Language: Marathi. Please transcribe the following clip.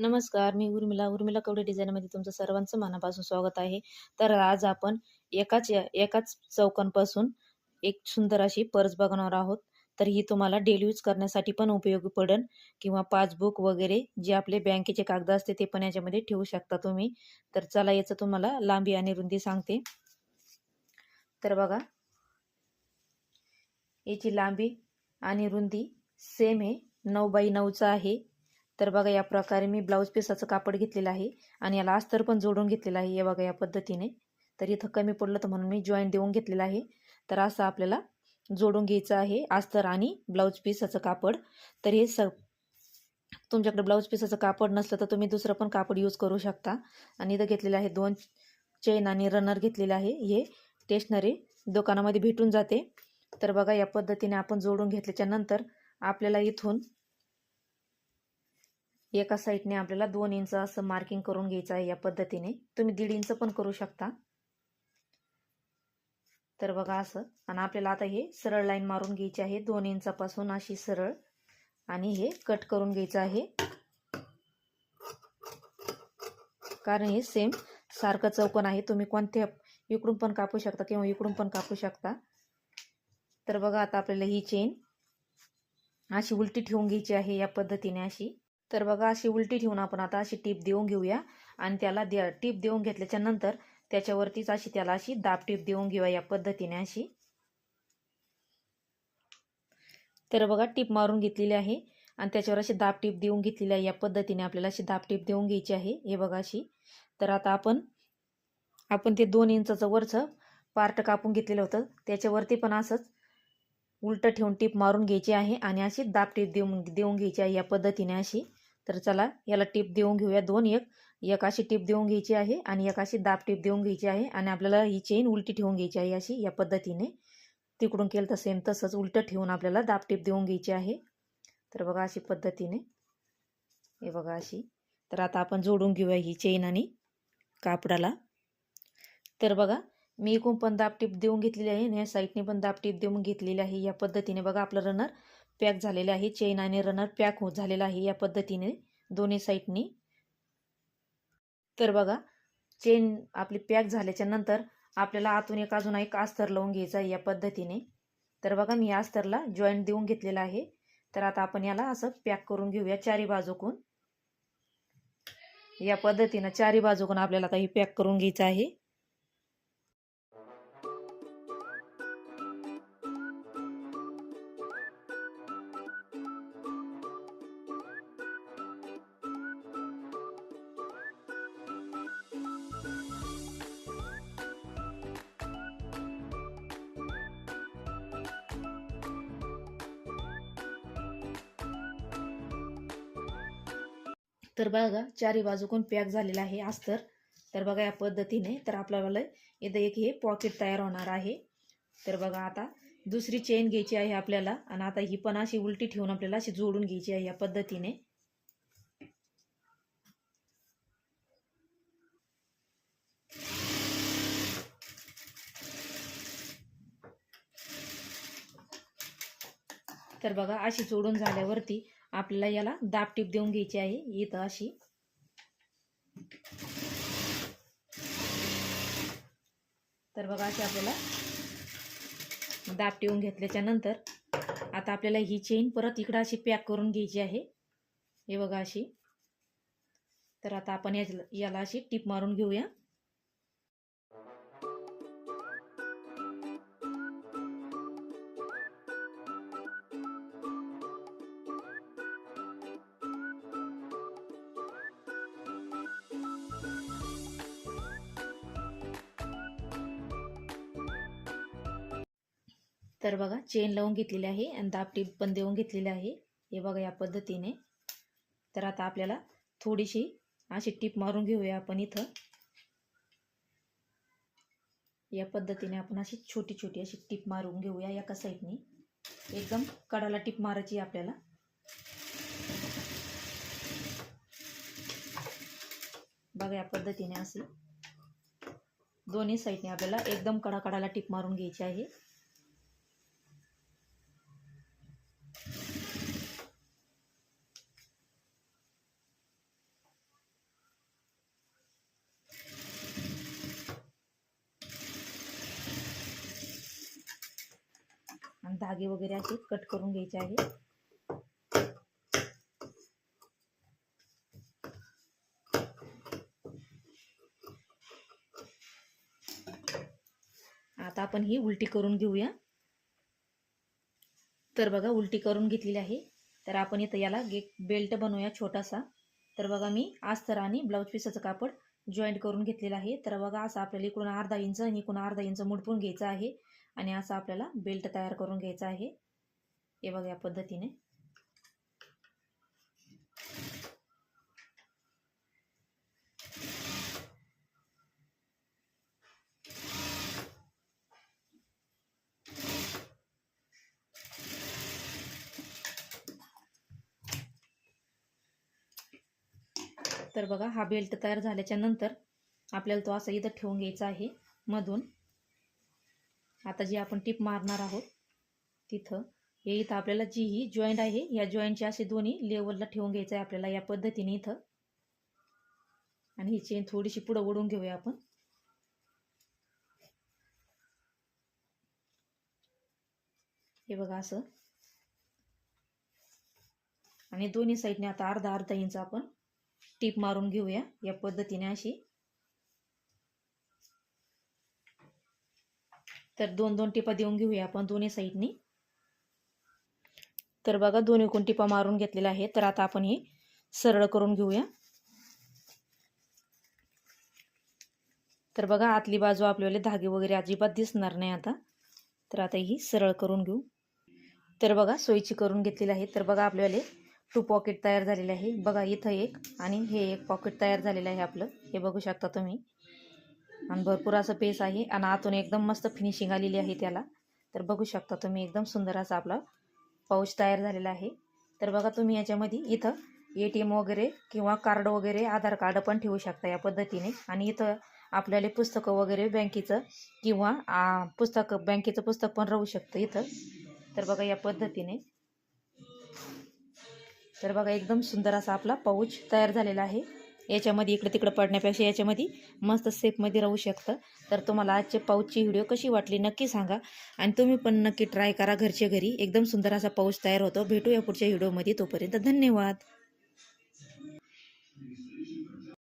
नमस्कार मी उर्मिला. उर्मिला कवडे डिझाईनमध्ये तुमचं सर्वांचं मनापासून स्वागत आहे. तर आज आपण एकाच या एकाच चौकांपासून एक सुंदर अशी पर्स बघणार आहोत. तर ही तुम्हाला डेली यूज करण्यासाठी पण उपयोगी पडेल किंवा पासबुक वगैरे जे आपले बँकेचे कागद असते ते पण याच्यामध्ये ठेवू शकता तुम्ही. तर चला याचं तुम्हाला लांबी आणि रुंदी सांगते. तर बघा याची लांबी आणि रुंदी सेम आहे. नऊ बाई नऊचं आहे. तर बघा या प्रकारे मी ब्लाऊज पिसाचं कापड घेतलेलं आहे आणि याला अस्तर पण जोडून घेतलेलं आहे. हे बघा या पद्धतीने. तर इथं कमी पडलं तर म्हणून मी जॉईन देऊन घेतलेलं आहे. तर असं आपल्याला जोडून घ्यायचं आहे अस्तर आणि ब्लाऊज पिसाचं कापड. तर हे स तुमच्याकडे ब्लाऊज पिसाचं कापड नसलं तर तुम्ही दुसरं पण कापड यूज करू शकता. आणि इथं घेतलेलं आहे दोन चेन आणि रनर घेतलेलं आहे. हे स्टेशनरी दुकानामध्ये भेटून जाते. तर बघा या पद्धतीने आपण जोडून घेतल्याच्यानंतर आपल्याला इथून एका साईडने आपल्याला दोन इंच असं मार्किंग करून घ्यायचं आहे या पद्धतीने. तुम्ही दीड इंच पण करू शकता. तर बघा असं. आणि आपल्याला आता हे सरळ लाईन मारून घ्यायची आहे. दोन इंचापासून अशी सरळ. आणि हे कट करून घ्यायचं आहे. कारण हे सेम सारखं चौकन आहे. तुम्ही कोणत्या इकडून पण कापू शकता किंवा इकडून पण कापू शकता. तर बघा आता आपल्याला ही चेन अशी उलटी ठेवून घ्यायची आहे या पद्धतीने अशी. तर बघा अशी उलटी ठेवून आपण आता अशी टीप देऊन घेऊया. आणि त्याला द्या टीप देऊन घेतल्याच्या नंतर त्याच्यावरतीच अशी त्याला अशी दाब टीप देऊन घेऊया या पद्धतीने अशी. तर बघा टीप मारून घेतलेली आहे. आणि त्याच्यावर अशी दाब टीप देऊन घेतलेली आहे. या पद्धतीने आपल्याला अशी दाब टीप देऊन घ्यायची आहे. हे बघा अशी. तर आता आपण आपण ते दोन इंचाचं वरचं पार्ट कापून घेतलेलं होतं. त्याच्यावरती पण असंच उलटं ठेवून टीप मारून घ्यायची आहे. आणि अशी दाब टीप देऊन देऊन घ्यायची आहे या पद्धतीने अशी. तर चला याला टीप देऊन घेऊया दोन एक. एक अशी टीप देऊन घ्यायची आहे आणि एक अशी दाब टीप देऊन घ्यायची आहे आणि आपल्याला ही चेन उलटी ठेवून घ्यायची आहे अशी या पद्धतीने. तिकडून केलं तर सेम तसंच उलटं ठेवून आपल्याला दाब टीप देऊन घ्यायची आहे. तर बघा अशी पद्धतीने. हे बघा अशी. तर आता आपण जोडून घेऊया ही चेन आणि कापडाला. तर बघा मी एकूण पण दाब टीप देऊन घेतलेली आहे आणि या साईडने पण दाब टीप देऊन घेतलेली आहे. या पद्धतीने बघा आपलं रनर पॅक झालेलं आहे. चेन आणि रनर पॅक होत झालेला आहे या पद्धतीने दोन्ही साईडनी. तर बघा चेन आपली पॅक झाल्याच्यानंतर आपल्याला आतून एक अजून एक अस्तर लावून घ्यायचा आहे या पद्धतीने. तर बघा मी अस्तरला जॉईंट देऊन घेतलेला आहे. तर आता आपण याला असं पॅक करून घेऊया चारी बाजूकून. या पद्धतीनं चारी बाजूकून आपल्याला आता हे पॅक करून घ्यायचं आहे. तर बघा चारी बाजूकून पॅक झालेला आहे अस्तर. तर बघा या पद्धतीने तर आपल्याला इथं एक हे पॉकेट तयार होणार आहे. तर बघा आता दुसरी चेन घ्यायची आहे आपल्याला आणि आता ही पण अशी उलटी ठेवून आपल्याला अशी जोडून घ्यायची आहे या पद्धतीने. तर बघा अशी जोडून झाल्यावरती आपल्याला याला दाब टीप देऊन घ्यायची आहे इथं अशी. तर बघा अशी आपल्याला दाब टिवून घेतल्याच्या नंतर आता आपल्याला ही चेन परत इकडं अशी पॅक करून घ्यायची आहे. हे बघा अशी. तर आता आपण याला अशी टीप मारून घेऊया. तर बघा चेन लावून घेतलेली आहे आणि दाब टीप पण देऊन घेतलेली आहे. हे बघा या पद्धतीने. तर आता आपल्याला थोडीशी अशी टीप मारून घेऊया आपण इथं. या पद्धतीने आपण अशी छोटी छोटी अशी टीप मारून घेऊया एका साईडनी एकदम कडाला टीप मारायची आपल्याला. बघा या पद्धतीने अशी दोन्ही साईडने आपल्याला एकदम कडा कडाला टीप मारून घ्यायची आहे. धागे वगैरे असे कट करून घ्यायचे आहेत आता आपण ही उलटी करून घेऊया. तर बघा उलटी करून घेतलेली आहे. तर आपण इथं याला गे बेल्ट बनवूया छोटासा. तर बघा मी अस्तर आणि ब्लाऊज पिसाचं कापड जॉईंट करून घेतलेलं आहे. तर बघा असं आपल्याला इकडून अर्धा इंच आणि इकडून अर्धा इंच मुडपून घ्यायचं आहे. आणि असं आपल्याला बेल्ट तयार करून घ्यायचा आहे. हे बघा या पद्धतीने. तर बघा हा बेल्ट तयार झाल्याच्यानंतर आपल्याला तो असा इथं ठेवून घ्यायचा आहे मधून. आता जी आपण टीप मारणार आहोत तिथं. हे इथं आपल्याला जी ही जॉईंट आहे या जॉईंटचे असे दोन्ही लेवलला ठेवून घ्यायचं आहे आपल्याला या पद्धतीने इथं. आणि ही चेन थोडीशी पुढं ओढून घेऊया आपण. हे बघा असं. आणि दोन्ही साईडने आता अर्धा अर्धा इंच आपण टीप मारून घेऊया या पद्धतीने अशी. तर दोन दोन टिपा देऊन घेऊया आपण दोन्ही साईडनी. तर बघा दोन्ही एकूण टिपा मारून घेतलेल्या आहे तर आता आपण हे सरळ करून घेऊया. तर बघा आतली बाजू आपल्याला धागे वगैरे अजिबात दिसणार नाही आता. तर आता ही सरळ करून घेऊ. तर बघा सोयीची करून घेतलेली आहे तर बघा आपल्याला टू पॉकेट तयार झालेले आहे. बघा इथं एक आणि हे एक पॉकेट तयार झालेलं आहे आपलं. हे बघू शकता तुम्ही. आणि भरपूर असं पेस आहे आणि आतून एकदम मस्त फिनिशिंग आलेली आहे त्याला. तर बघू शकता तुम्ही एकदम सुंदर असा आपला पाऊच तयार झालेला आहे. तर बघा तुम्ही याच्यामध्ये इथं ए टी एम वगैरे किंवा कार्ड वगैरे आधार कार्ड पण ठेवू शकता या पद्धतीने. आणि इथं आपल्याला पुस्तकं वगैरे बँकेचं किंवा पुस्तकं पुस्तक बँकेचं पुस्तक पण राहू शकतं इथं. तर बघा या पद्धतीने. तर बघा एकदम सुंदर असा आपला पाऊच तयार झालेला आहे. याच्यामध्ये इकडे तिकडे पडण्यापेक्षा याच्यामध्ये मस्त सेफमध्ये राहू शकतं. तर तुम्हाला आजचे पाऊचची व्हिडिओ कशी वाटली नक्की सांगा. आणि तुम्ही पण नक्की ट्राय करा घरच्या घरी. एकदम सुंदर असा पाऊच तयार होतो. भेटूया पुढच्या व्हिडिओमध्ये तोपर्यंत धन्यवाद.